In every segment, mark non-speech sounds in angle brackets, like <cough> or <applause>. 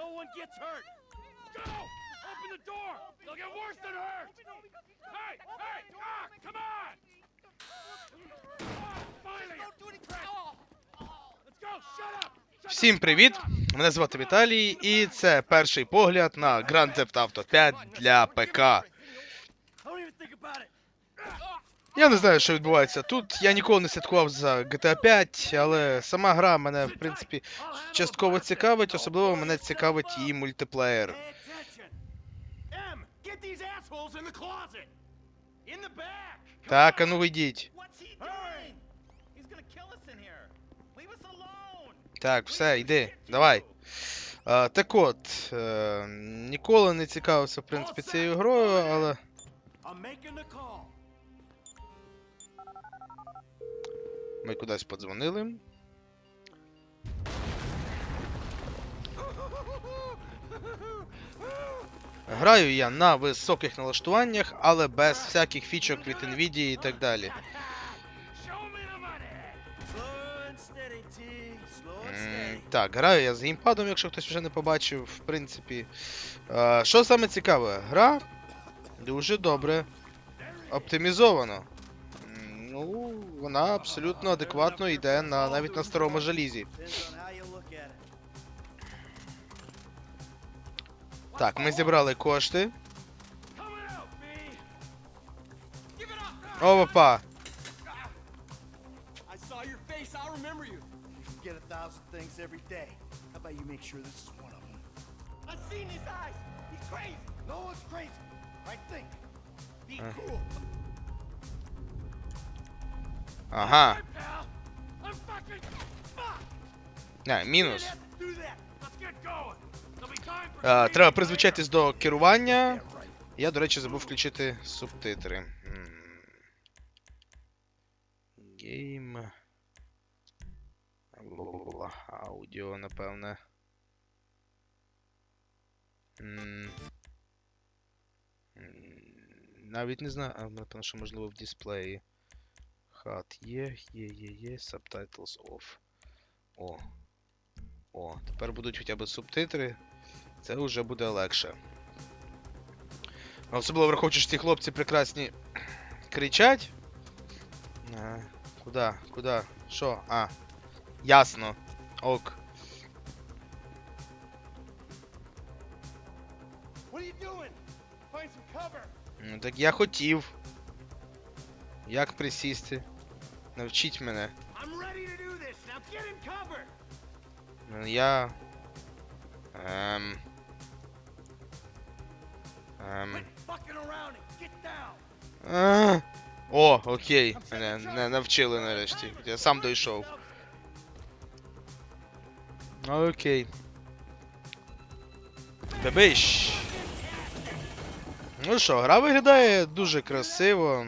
No one gets hurt. Go! Open the door! They'll get worse than hurt! Hey! Hey! Ah! Come on! Ah, finally! Let's go! Shut up! Всім привіт! Мене звати Віталій, і це перший погляд на Grand Theft Auto 5 для ПК. I don't even think about it. Я не знаю, що відбувається тут. Я ніколи не слідкував за GTA 5, але сама гра мене, в принципі, частково цікавить, особливо мене цікавить її мультиплеєр. Так, а ну вийдіть. Так, все, йди, давай. А, так от, е, ніколи не цікавився, в принципі, цією грою, але. Ми кудись подзвонили. Граю я на високих налаштуваннях, але без всяких фічок від Nvidia і так далі. Так, граю я з геймпадом, якщо хтось вже не побачив, в принципі. Е, Що саме цікаве? Гра дуже добре оптимізована. Ну, вона абсолютно адекватно йде на навіть на старому it. Так, ми зібрали кошти. Опа! I've Uh. Time for Е, speed. треба призвичатись до керування. Я, до речі, забув включити субтитри. Гейм. Аудіо, напевне. Навіть не знаю, напевно, що можливо в дисплеї. Хат є, є, є, є, subtitles off. О. О, тепер будуть хоча б субтитри. Це вже буде легше. Особливо враховуючи, що ці хлопці прекрасні кричать. А, куда? Куда? Що? А. Ясно. Ок. Ну так я хотів. Як присісти? Навчіть мене. Ну, Я. Ем. Ем. А, О, окей. Мене не навчили нарешті. Я сам дійшов. Окей. Бебиш. Ну що, гра виглядає дуже красиво.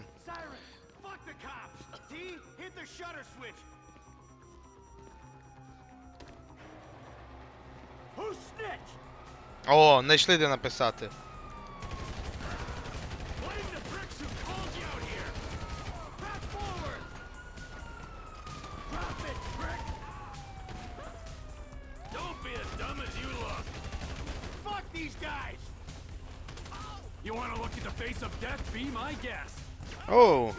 Look. Fuck these guys. You want to look at the face of death? Be my guest. Оу.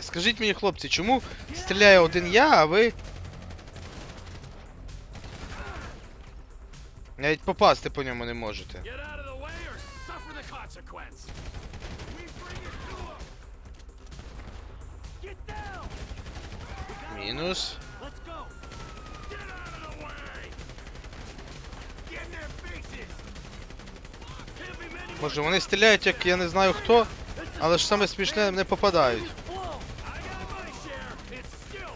Скажіть мені, хлопці, чому стріляє один я, а ви. Навіть попасти по ньому не можете. Мінус. Може вони стріляють, як я не знаю хто, але ж саме смішне не попадають. blow. I got my share. It's still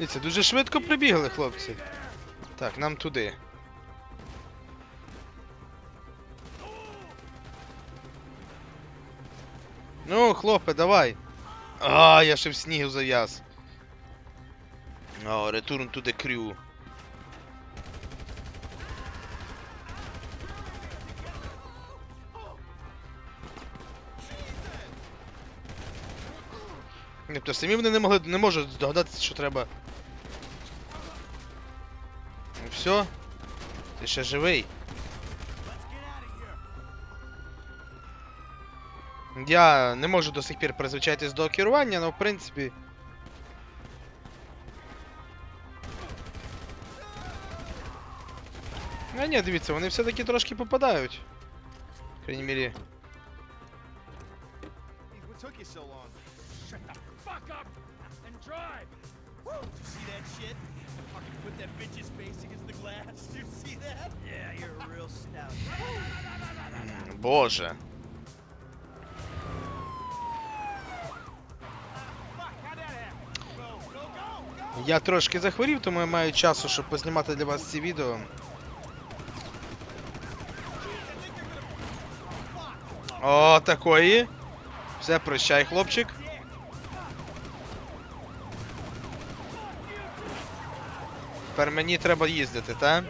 Дивіться, дуже швидко прибігли, хлопці. Так, нам туди. Ну, хлопе, давай. А, я ще в снігу зав'яз. О, ретурн туди the Тобто самі вони не могли не можуть здогадатися, що треба. Ну все. Ти ще живий. Я не можу до сих пір призвичайтись до керування, але в принципі. А ні, дивіться, вони все-таки трошки попадають. Крайній мірі. Fuck up and drive! Woo! Did you see that shit? Fucking put that bitch's face against the glass. Did you see that? Yeah, you're a real stout. Боже. Я трошки захворів, тому я маю часу, щоб познімати для вас ці відео. О, такої. Все, прощай, хлопчик. Тепер мені треба їздити, та? Come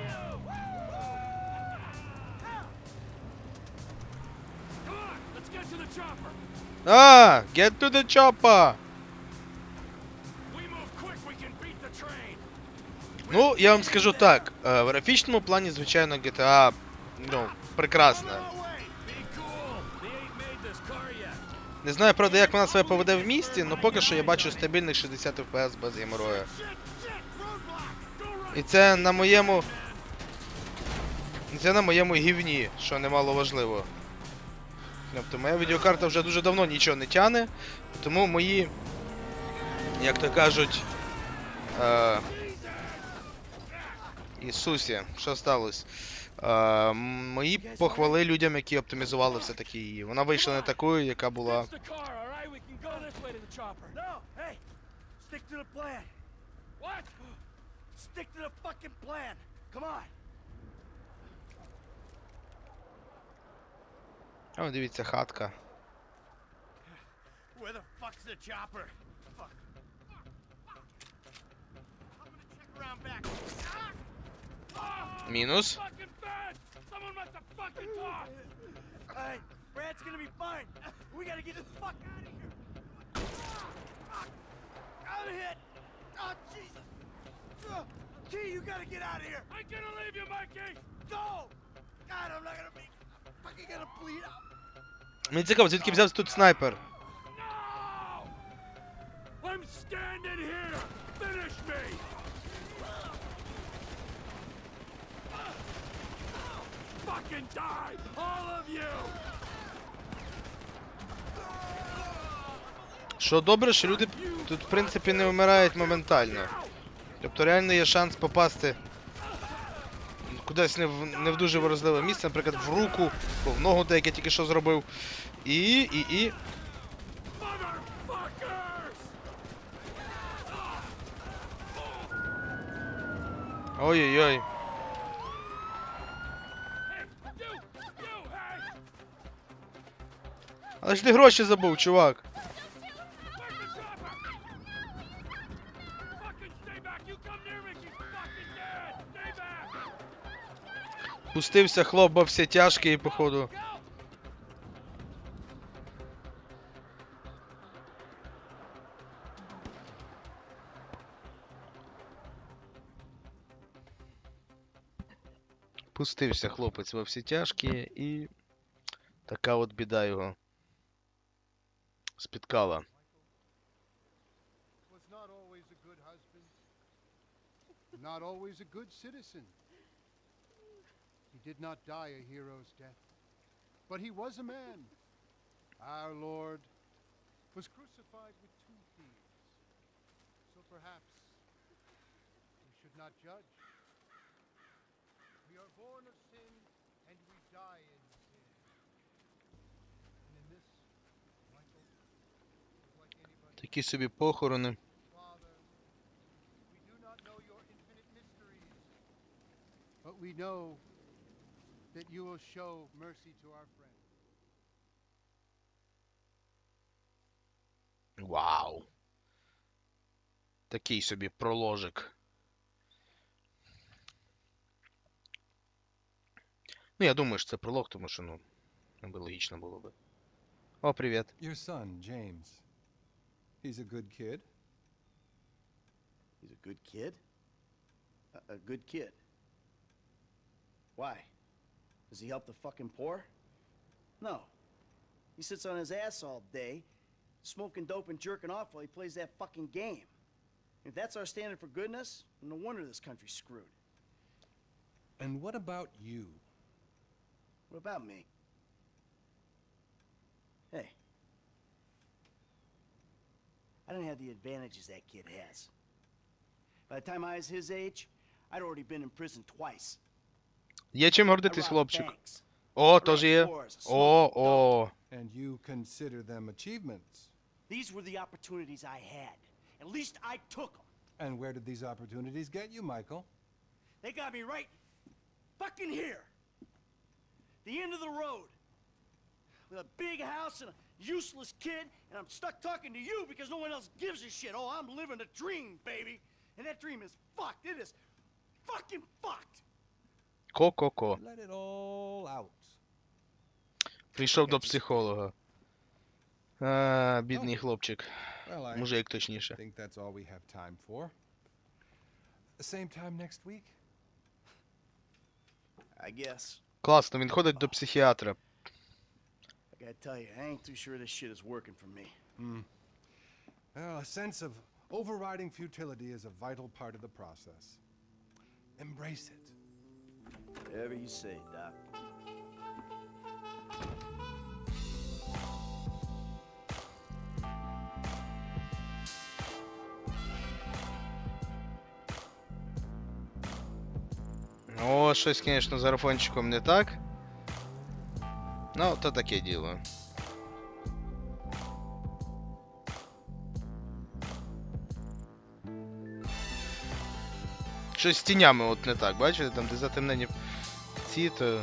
on, let's get to the chopper! А, get to the chopper! Ну, я вам скажу так, е, в графічному плані, звичайно, GTA, ну, прекрасна. Не знаю, правда, як вона себе поведе в місті, але поки що я бачу стабільних 60 FPS без геморою. І це на моєму. Це на моєму гівні, що немало важливо. Тобто моя відеокарта вже дуже давно нічого не тяне, тому мої, як то кажуть. Е... Ісусі, що сталося? Е, мої похвали людям, які оптимізували все-таки її. Вона вийшла не такою, яка була. Stick to the fucking plan. Come on. О, дивіться, хатка. Where the fuck's the chopper? Fuck. Fuck. Fuck. I'm gonna check around back. Ah! Мінус. Fucking bad! Someone must have fucking talked! Alright, Brad's gonna be fine. We gotta get the fuck out of here. Fuck. I'm hit. Oh, Jesus. Uh, T, you gotta get out of here. I'm gonna leave you, Mikey! Go. God, I'm not gonna be. I'm fucking gonna bleed out. Мені цікаво, звідки взявся тут снайпер. I'm standing here! Finish me! Fucking die! All of you! Що добре, що люди тут, в принципі, не вмирають моментально. Тобто реально є шанс попасти кудись не в, не в дуже вразливе місце, наприклад, в руку, в ногу, як я тільки що зробив. І, і, і. Ой-ой-ой. Але ж ти гроші забув, чувак. Пустився хлоп, бо все тяжкі і походу. Пустився хлопець во всі тяжкі і. Така от біда його. Спіткала. not always a good citizen. Did not die a hero's death, but he was a man. Our Lord was crucified with two thieves. So perhaps we should not judge. We are born of sin and we die in sin. And in this, Michael, like anybody... Такі собі похорони. But we know that you will show mercy to our friend. Вау. Такий собі проложик. Ну, я думаю, що це пролог, тому що, ну, би логічно було би. О, привіт. Your son, James. He's a good kid. He's a good kid? A, a good kid. Why? Does he help the fucking poor? No. He sits on his ass all day, smoking dope and jerking off while he plays that fucking game. If that's our standard for goodness, no wonder this country's screwed. And what about you? What about me? Hey. I don't have the advantages that kid has. By the time I was his age, I'd already been in prison twice. Є чим I гордитись, robbed хлопчик. banks, О, теж ran є. wars, О, smoked о. And you consider them achievements. These were the opportunities I had. At least I took them. And where did these opportunities get you, Michael? They got me right fucking here. The end of the road. With a big house and a useless kid, and I'm stuck talking to you because no one else gives a shit. Oh, I'm living a dream, baby. And that dream is fucked. It is fucking fucked. Ко-ко-ко. Прийшов до психолога. А, бідний хлопчик. Мужик, точніше. Класно, він ходить до психіатра. I gotta tell you, I ain't too sure this shit is working for me. Hmm. Well, a sense of overriding futility is a vital part of the process. Embrace it. Whatever you say, Doc. О, щось, звісно, з аерофончиком не так. Ну, то таке діло. Щось з тінями от не так, бачите, там де затемнені ці, то.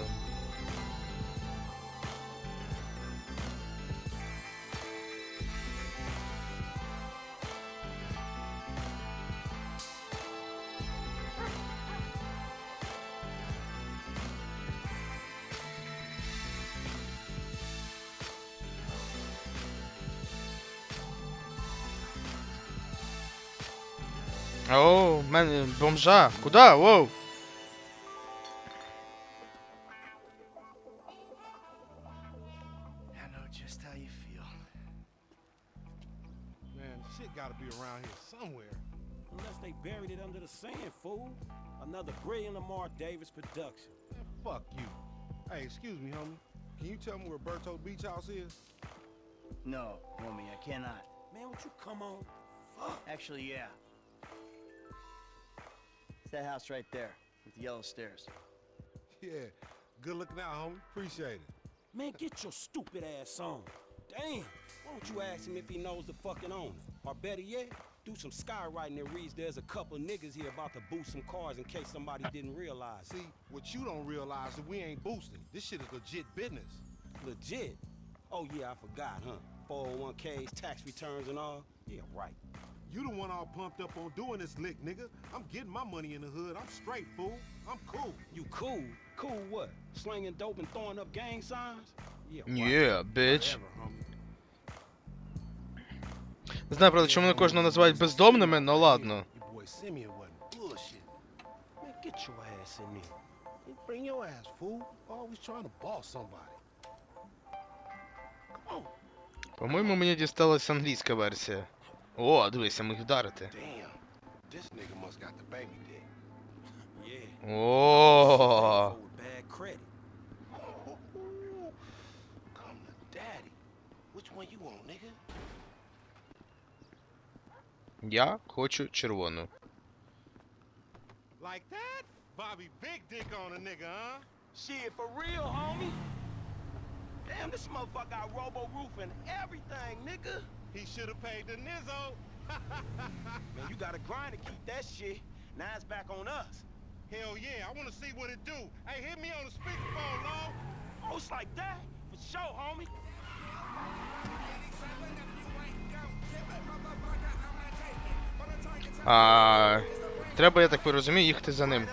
О, мене бомжа. Куда? Воу. Lamar Davis production. Man, fuck you. Hey, excuse me, homie. Can you tell me where Berto Beach House is? No, homie, I cannot. Man, would you come on? Fuck. Actually, yeah. It's that house right there with the yellow stairs. Yeah. Good looking out, homie. Appreciate it. Man, get your stupid ass on. Damn. Why don't you ask him if he knows the fucking owner? Or better yet, do some skywriting that reads there's a couple niggas here about to boost some cars in case somebody didn't realize. See, what you don't realize is we ain't boosting. This shit is legit business. Legit. Oh yeah, I forgot, huh? 401ks, tax returns and all. Yeah, right. You the one all pumped up on doing this lick, nigga. I'm getting my money in the hood. I'm straight, fool. I'm cool. You cool? Cool what? Slinging dope and throwing up gang signs? Yeah, right. Yeah, bitch. Whatever, homie. Не знаю, правда, чому кожного називають бездомними, ну ладно. По-моєму, мені дісталась англійська версія. О, дивися, вдарити. Baby dick. Yeah. О. Which? я хочу червону. Like that? Bobby big dick on a nigga, huh? Shit, for real, homie. Damn, this motherfucker got robo roof and everything, nigga. He should have paid the Nizzo. <laughs> Man, you gotta grind to keep that shit. Now it's back on us. Hell yeah, I wanna see what it do. Hey, hit me on the speakerphone, long. Oh, it's like that? For sure, homie. А, треба, я так розумію, їхати за ним.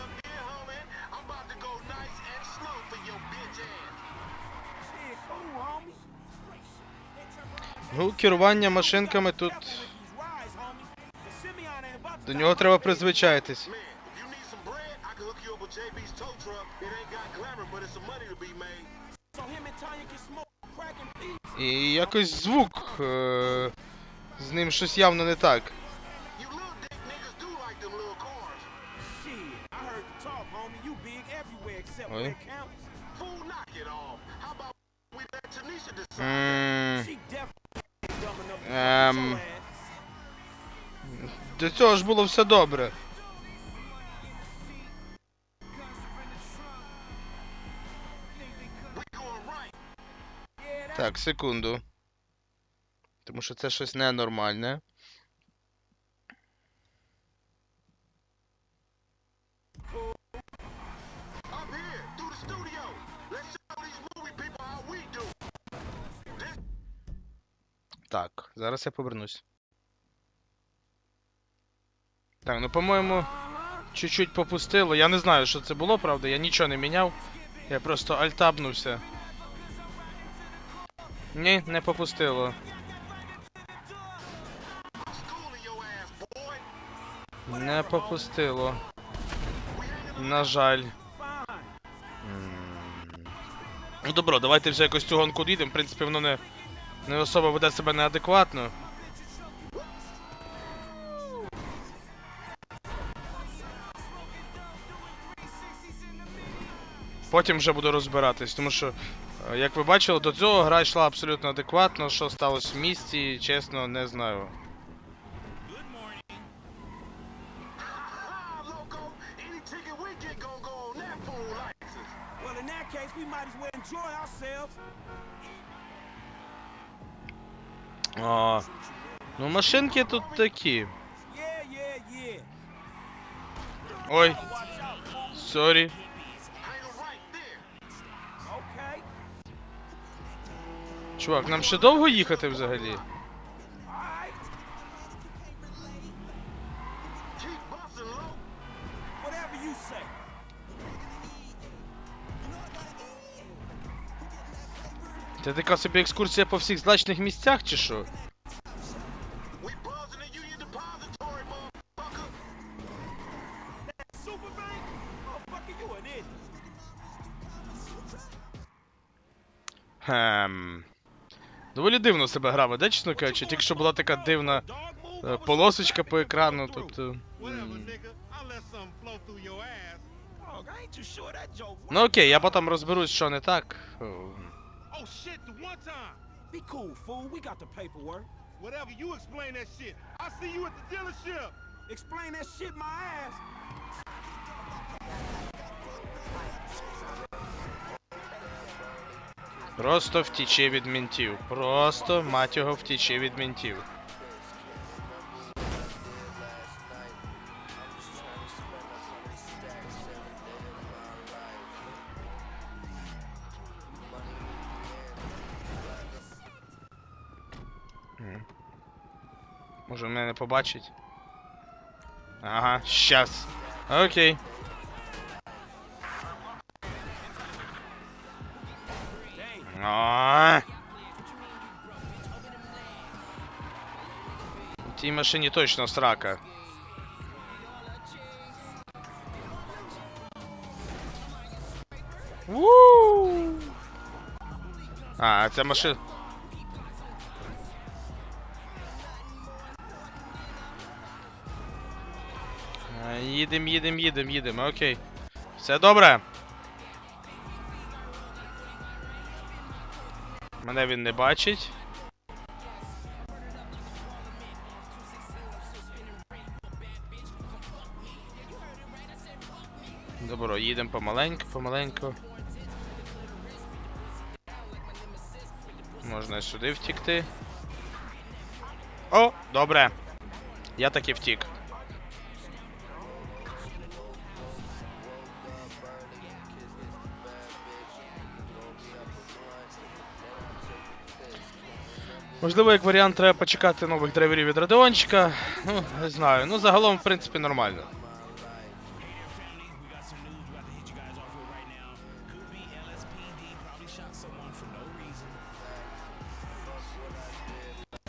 Ну, керування машинками тут. До нього треба peace. І якось звук. Е- з ним щось явно не так. Enough to Ем. До цього ж було все добре. Так, секунду. Тому що це щось ненормальне. Так, зараз я повернусь. Так, ну по-моєму, чуть-чуть попустило. Я не знаю, що це було, правда, я нічого не міняв. Я просто альтабнувся. Ні, не попустило. Не попустило. На жаль. Ну добро, давайте вже якось цю гонку дійдемо. В принципі, воно не, не особо веде себе неадекватно. Потім вже буду розбиратись, тому що, е, як ви бачили, до цього гра йшла абсолютно адекватно. Що сталося в місті, чесно, не знаю. We might as well enjoy ourselves. А, ну машинки тут такі. Ой, сорі. Чувак, нам ще довго їхати взагалі? Це така собі екскурсія по всіх злачних місцях, чи що? Хем. Доволі дивно себе гра веде, чесно кажучи. Тільки що була така дивна е, полосочка по екрану, тобто. М. Ну окей, я потім розберусь, що не так. Oh shit, the one time. Be cool, fool. We got the paperwork. Whatever, you explain that shit. I'll see you at the dealership. Explain that shit my ass. Просто втіче від ментів. Просто, мать його, втіче від ментів. Може мене не побачить? Ага, щас. Окей. А. В тій машині точно срака. Вуу! А, ця машина. Їдем, їдем, їдем, їдем, окей. Все добре. Мене він не бачить. Добро, їдемо помаленьку, помаленьку. Можна сюди втікти. О, добре. Я таки втік. Можливо, як варіант, треба почекати нових драйверів від Радеончика. Ну, не знаю. Ну, загалом, в принципі, нормально.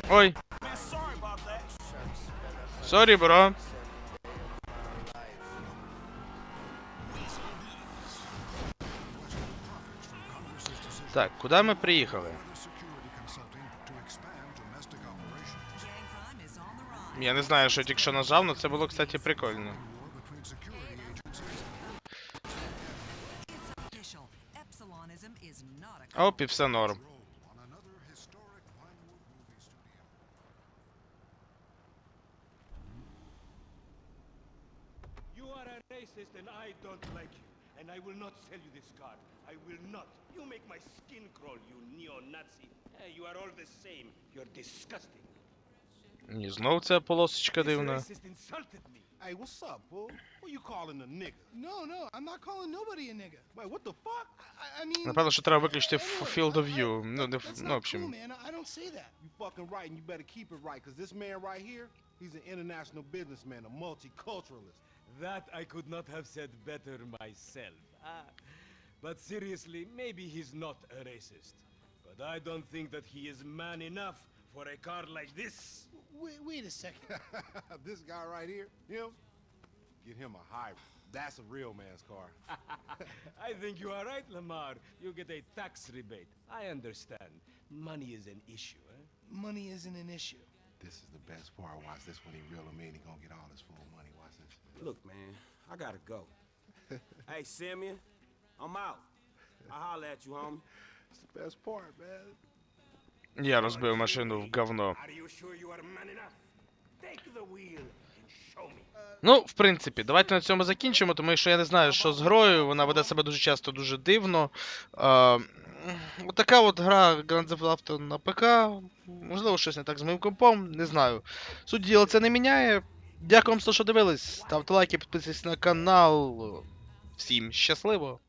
Ой, сорі, бро. Так, куди ми приїхали? Я не знаю, що тільки що нажав, але це було, кстати, прикольно. Оп, і все норм. You are a racist and I don't like you. And I will not sell you this car. I will not. You make my skin crawl, you neo-Nazi. Eh, you are all the same. You're disgusting. І знов ця полосочка This дивна. racist insulted me. Hey, what's up, fool? Who you calling a nigga? No, no, I'm not calling nobody a nigga. Wait, what the fuck? I, I mean. Напевно, що треба виключити Anyway, ф- Field of I- I- View. Ну, не, that's ф- not ну, в cool, общем. man. I don't say that. You fucking right, and you better keep it right, because this man right here, he's an international businessman, a multiculturalist. That I could not have said better myself. Ah, but seriously, maybe he's not a racist. But I don't think that he is man enough for a car like this. Wait, wait a second. <laughs> this guy right here, him, get him a hybrid. That's a real man's car. <laughs> I think you are right, Lamar. You get a tax rebate. I understand. Money is an issue, eh? Money isn't an issue. This is the best part. Watch this when he reel him in. He gonna get all his full money. Watch this. Look, man, I gotta go. <laughs> hey, Simeon, I'm out. I'll holler at you, homie. It's the best part, man. Я розбив машину в говно. Ну, в принципі, давайте на цьому закінчимо, тому що я не знаю, що з грою. Вона веде себе дуже часто дуже дивно. Е, Отака от гра Grand Theft Auto на ПК. Можливо, щось не так з моїм компом, не знаю. Суть діла це не міняє. Дякую вам що дивились. Ставте лайки, підписуйтесь на канал. Всім щасливо!